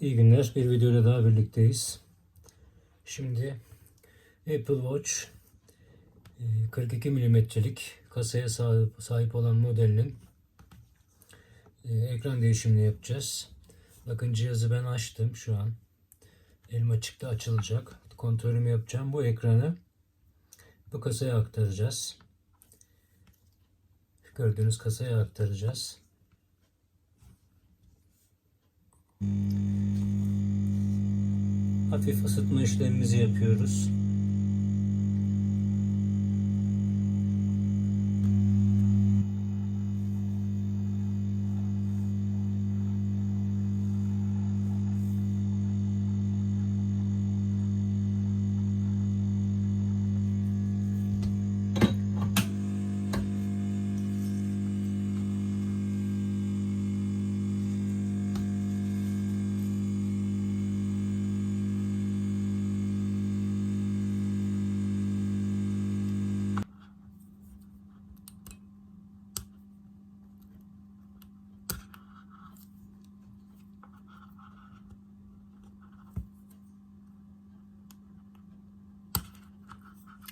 İyi günler. Bir videoyla daha birlikteyiz. Şimdi Apple Watch e, 42 milimetrelik kasaya sahip, olan modelinin e, ekran değişimini yapacağız. Bakın cihazı ben açtım şu an. Elim açıkta açılacak. Kontrolümü yapacağım. Bu ekranı bu kasaya aktaracağız. Gördüğünüz kasaya aktaracağız. Hafif ısıtma işlemimizi yapıyoruz.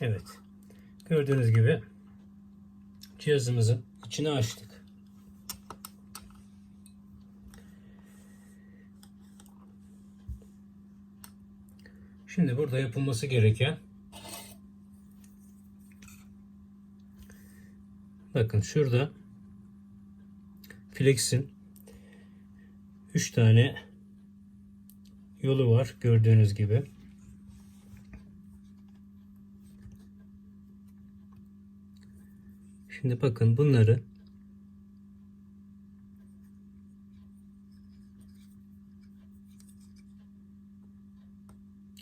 Evet. Gördüğünüz gibi cihazımızın içini açtık. Şimdi burada yapılması gereken bakın şurada Flex'in 3 tane yolu var gördüğünüz gibi. Şimdi bakın bunları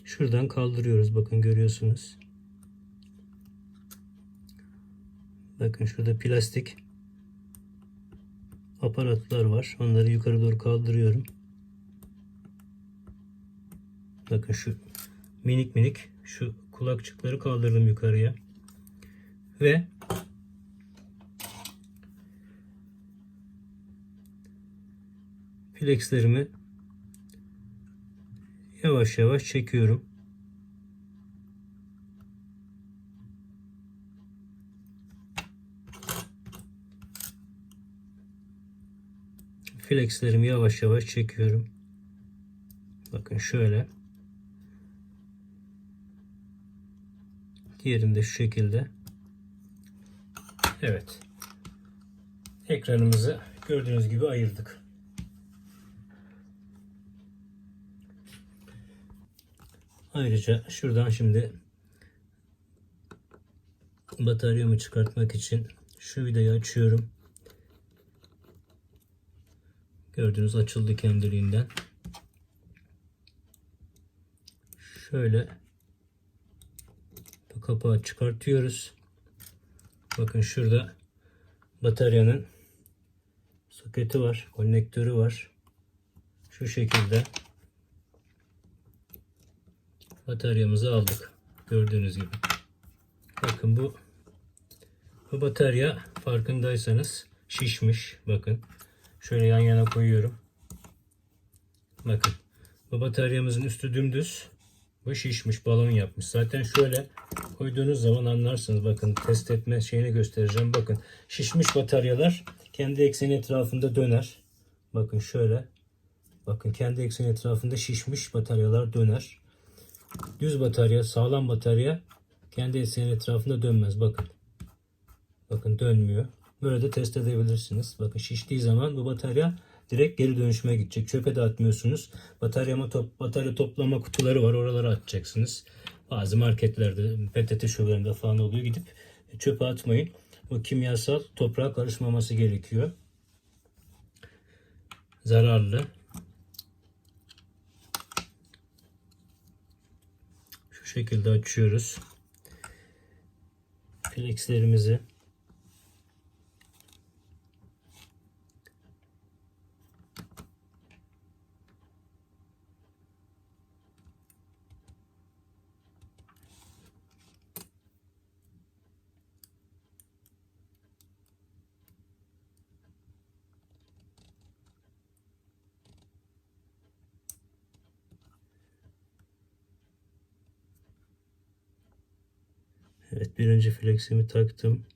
şuradan kaldırıyoruz. Bakın görüyorsunuz. Bakın şurada plastik aparatlar var. Onları yukarı doğru kaldırıyorum. Bakın şu minik minik şu kulakçıkları kaldırdım yukarıya. Ve flexlerimi yavaş yavaş çekiyorum. Flexlerimi yavaş yavaş çekiyorum. Bakın şöyle. Diğerini de şu şekilde. Evet. Ekranımızı gördüğünüz gibi ayırdık. Ayrıca şuradan şimdi bataryamı çıkartmak için şu vidayı açıyorum. Gördüğünüz açıldı kendiliğinden. Şöyle bu kapağı çıkartıyoruz. Bakın şurada bataryanın soketi var, konnektörü var. Şu şekilde bataryamızı aldık. Gördüğünüz gibi. Bakın bu bu batarya farkındaysanız şişmiş. Bakın. Şöyle yan yana koyuyorum. Bakın. Bu bataryamızın üstü dümdüz. Bu şişmiş. Balon yapmış. Zaten şöyle koyduğunuz zaman anlarsınız. Bakın test etme şeyini göstereceğim. Bakın. Şişmiş bataryalar kendi ekseni etrafında döner. Bakın şöyle. Bakın kendi ekseni etrafında şişmiş bataryalar döner. Düz batarya, sağlam batarya kendi eksenin etrafında dönmez. Bakın. Bakın dönmüyor. Böyle de test edebilirsiniz. Bakın şiştiği zaman bu batarya direkt geri dönüşüme gidecek. Çöpe de atmıyorsunuz. Bataryama top, batarya toplama kutuları var. Oralara atacaksınız. Bazı marketlerde, PTT şubelerinde falan oluyor. Gidip çöpe atmayın. Bu kimyasal toprağa karışmaması gerekiyor. Zararlı. Şekilde açıyoruz. Flexlerimizi Evet birinci fleximi taktım.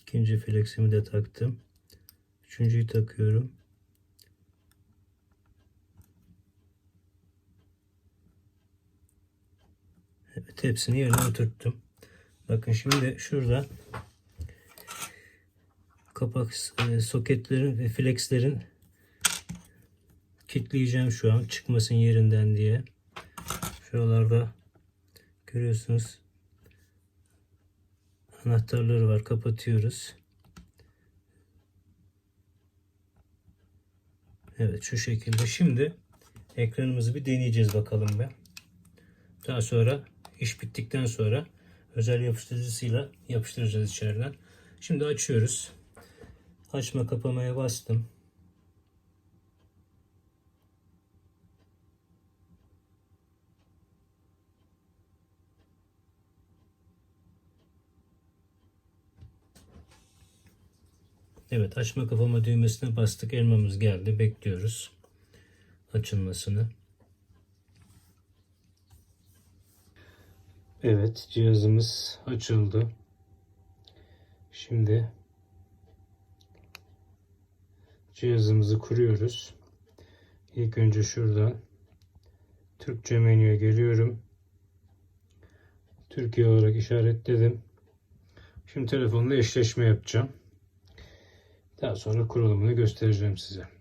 İkinci fleximi de taktım. Üçüncüyü takıyorum. Evet hepsini yerine oturttum. Bakın şimdi şurada kapak e, soketlerin ve flexlerin kilitleyeceğim şu an çıkmasın yerinden diye. Şuralarda görüyorsunuz anahtarları var. Kapatıyoruz. Evet şu şekilde. Şimdi ekranımızı bir deneyeceğiz bakalım be. Daha sonra iş bittikten sonra özel yapıştırıcısıyla yapıştıracağız içeriden. Şimdi açıyoruz. Açma kapamaya bastım. Evet açma kapama düğmesine bastık. Elmamız geldi. Bekliyoruz açılmasını. Evet cihazımız açıldı. Şimdi cihazımızı kuruyoruz. İlk önce şuradan Türkçe menüye geliyorum. Türkiye olarak işaretledim. Şimdi telefonla eşleşme yapacağım. Daha sonra kurulumunu göstereceğim size.